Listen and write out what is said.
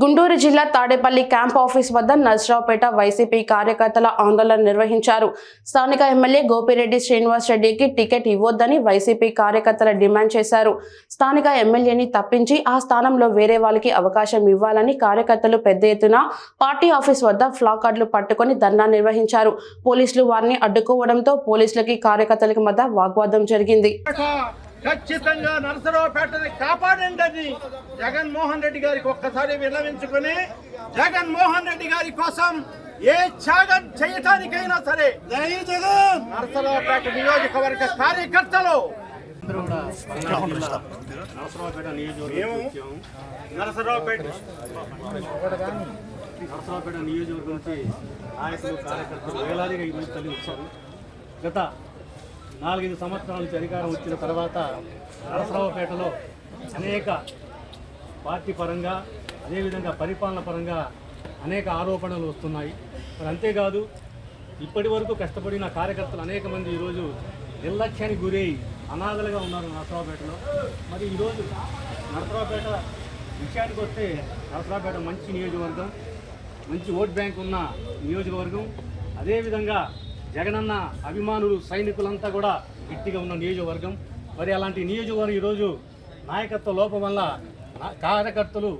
గుంటూరు జిల్లా Tadepalli camp office వద్ద Narasaraopet YCP కార్యకర్తల ఆందోళన నిర్వహించారు. స్థానిక ఎమ్మెల్యే గోపిరెడ్డి శ్రీనివాస్ రెడ్డికి టికెట్ ఇవ్వొద్దని వైసీపీ కార్యకర్తలు డిమాండ్ చేశారు. స్థానిక ఎమ్మెల్యేని తప్పించి ఆ స్థానంలో వేరే వాళ్ళకి అవకాశం ఇవ్వాలని కార్యకర్తలు పెద్ద ఎత్తున పార్టీ ఆఫీస్ వద్ద ఫ్లాకార్డులు పట్టుకొని ధర్నా నిర్వహించారు. పోలీసులు వారిని అడ్డుకోవడంతో పోలీసులకి కార్యకర్తలకి మధ్య వాగ్వాదం జరిగింది. ఖచ్చితంగా నరసరావుపేటని కాపాడండి అని జగన్మోహన్ రెడ్డి గారికి ఒక్కసారి విన్నవించుకుని జగన్మోహన్ రెడ్డి గారి కోసం ఏ త్యాగం చేయటానికైనా సరే జై జగన్! నరసరావుపేట నియోజకవర్గ కార్యకర్తలు నరసరావుపేట నియోజకవర్గం నరసరావుపేట నుంచి నాయకులు కార్యకర్తలు వేలాదిగా ఈ రోజు తల్లి వచ్చారు గత నాలుగైదు సంవత్సరాల నుంచి అధికారం వచ్చిన తర్వాత నరసరావుపేటలో అనేక పార్టీ పరంగా అదేవిధంగా పరిపాలన పరంగా అనేక ఆరోపణలు వస్తున్నాయి. మరి అంతేకాదు ఇప్పటి వరకు కష్టపడిన కార్యకర్తలు అనేక మంది ఈరోజు నిర్లక్ష్యానికి గురై అనాథలుగా ఉన్నారు నరసరావుపేటలో. మరి ఈరోజు నరసరావుపేట విషయానికి వస్తే నరసరావుపేట మంచి నియోజకవర్గం మంచి ఓట్ బ్యాంక్ ఉన్న నియోజకవర్గం అదేవిధంగా జగనన్న అభిమానులు సైనికులంతా కూడా గట్టిగా ఉన్న నియోజకవర్గం. మరి అలాంటి నియోజకవర్గం ఈరోజు నాయకత్వ లోపం వల్ల కార్యకర్తలు